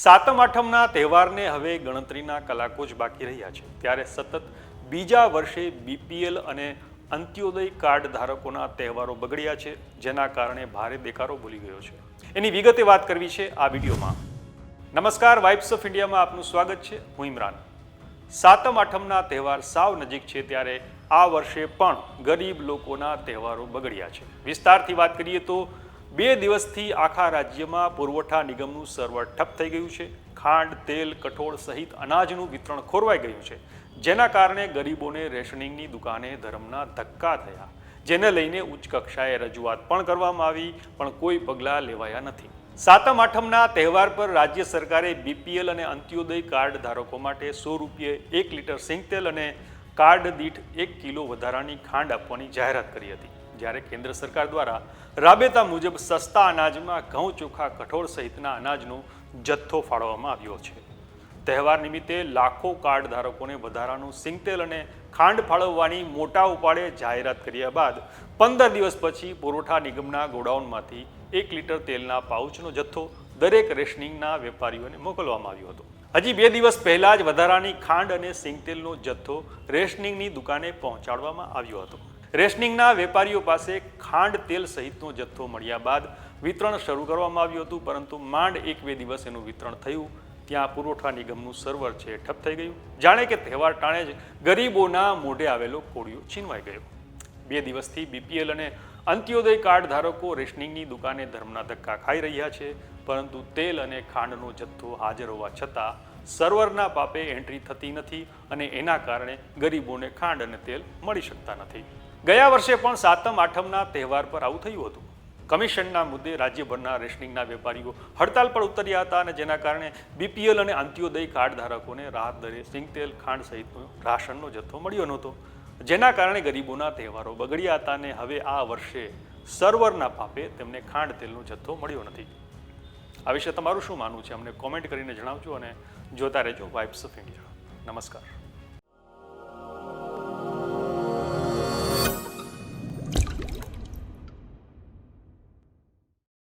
સાતમ આઠમના તહેવારને હવે ગણતરીના કલાકો જ બાકી રહ્યા છે. ત્યારે સતત બીજા વર્ષે બીપીએલ અને અંત્યોદય કાર્ડ ધારકોના તહેવારો બગડ્યા છે, જેના કારણે ભારે દેકારો ભૂલી ગયો છે. એની વિગતે વાત કરવી છે આ વિડીયોમાં. નમસ્કાર વાઇબ્સ ઓફ ઇન્ડિયામાં આપનું સ્વાગત છે. હું ઇમરાન. સાતમ આઠમના તહેવાર સાવ નજીક છે, ત્યારે આ વર્ષે પણ ગરીબ લોકોના તહેવારો બગડ્યા છે. વિસ્તારથી વાત કરીએ તો બે દિવસથી આખા રાજ્યમાં પુરવઠા નિગમનું સર્વર ઠપ થઈ ગયું છે. ખાંડ, તેલ, કઠોળ સહિત અનાજનું વિતરણ ખોરવાઈ ગયું છે. જેના કારણે ગરીબોને રેશનિંગની દુકાને ધર્મના ધક્કા થયા. જેને લઈને ઉચ્ચ કક્ષાએ રજૂઆત પણ કરવામાં આવી, પણ કોઈ પગલાં લેવાયા નથી. સાતમ આઠમના તહેવાર પર રાજ્ય સરકારે બીપીએલ અને અંત્યોદય કાર્ડ ધારકો માટે સો રૂપિયે, એક લીટર સિંગતેલ અને કાર્ડ દીઠ એક કિલો વધારાની ખાંડ આપવાની જાહેરાત કરી હતી. જ્યારે કેન્દ્ર સરકાર દ્વારા રાબેતા મુજબ સસ્તા અનાજમાં ઘઉં ચોખા કઠોળ સહિતના અનાજનો જથ્થો ફાળવવામાં આવ્યો છે. તહેવાર નિમિત્તે લાખો કાર્ડ ધારકોને વધારાનું સિંગતેલ અને ખાંડ ફાળવવાની મોટા ઉપાડે જાહેરાત કર્યા બાદ પંદર દિવસ પછી પુરવઠા નિગમના ગોડાઉનમાંથી એક લીટર તેલના પાઉચનો જથ્થો દરેક રેશનિંગના વેપારીઓને મોકલવામાં આવ્યો હતો. હજી બે દિવસ પહેલા જ વધારાની ખાંડ અને સિંગતેલનો જથ્થો રેશનિંગની દુકાને પહોંચાડવામાં આવ્યો હતો. રેશનિંગના વેપારીઓ પાસે ખાંડ તેલ સહિતનો જથ્થો મળ્યા બાદ વિતરણ શરૂ કરવામાં આવ્યું હતું, પરંતુ માંડ એક બે દિવસ એનું વિતરણ થયું. ત્યાં પુરવઠા નિગમનું સર્વર છે, ઠપ થઈ ગયું. જાણે કે તહેવાર ટાણે જ ગરીબોના મોઢે આવેલો કોળિયો છીનવાઈ ગયો. બે દિવસથી બીપીએલ અને અંત્યોદય કાર્ડ ધારકો રેશનિંગની દુકાને ધર્મના ધક્કા ખાઈ રહ્યા છે, પરંતુ તેલ અને ખાંડનો જથ્થો હાજર હોવા છતાં સર્વરના પાપે એન્ટ્રી થતી નથી અને એના કારણે ગરીબોને ખાંડ અને તેલ મળી શકતા નથી. ગયા વર્ષે પણ સાતમ, આઠમના તહેવાર પર આવું થયું હતું. કમિશનના મુદ્દે રાજ્યભરના રેશનિંગના વેપારીઓ હડતાલ પર ઉતર્યા હતા અને જેના કારણે બીપીએલ અને અંત્યોદય કાર્ડ ધારકોને રાહત દરે સિંગતેલ ખાંડ સહિતનો રાશનનો જથ્થો મળ્યો નહોતો. જેના કારણે ગરીબોના તહેવારો બગડ્યા હતા અને હવે આ વર્ષે સર્વરના પાપે તેમને ખાંડ તેલનો જથ્થો મળ્યો નથી. આ વિશે તમારું શું માનવું છે? અમને કોમેન્ટ કરીને જણાવજો અને જોતા રહેજો વાઇબ્સ ઓફ ઇન્ડિયા નમસ્કાર.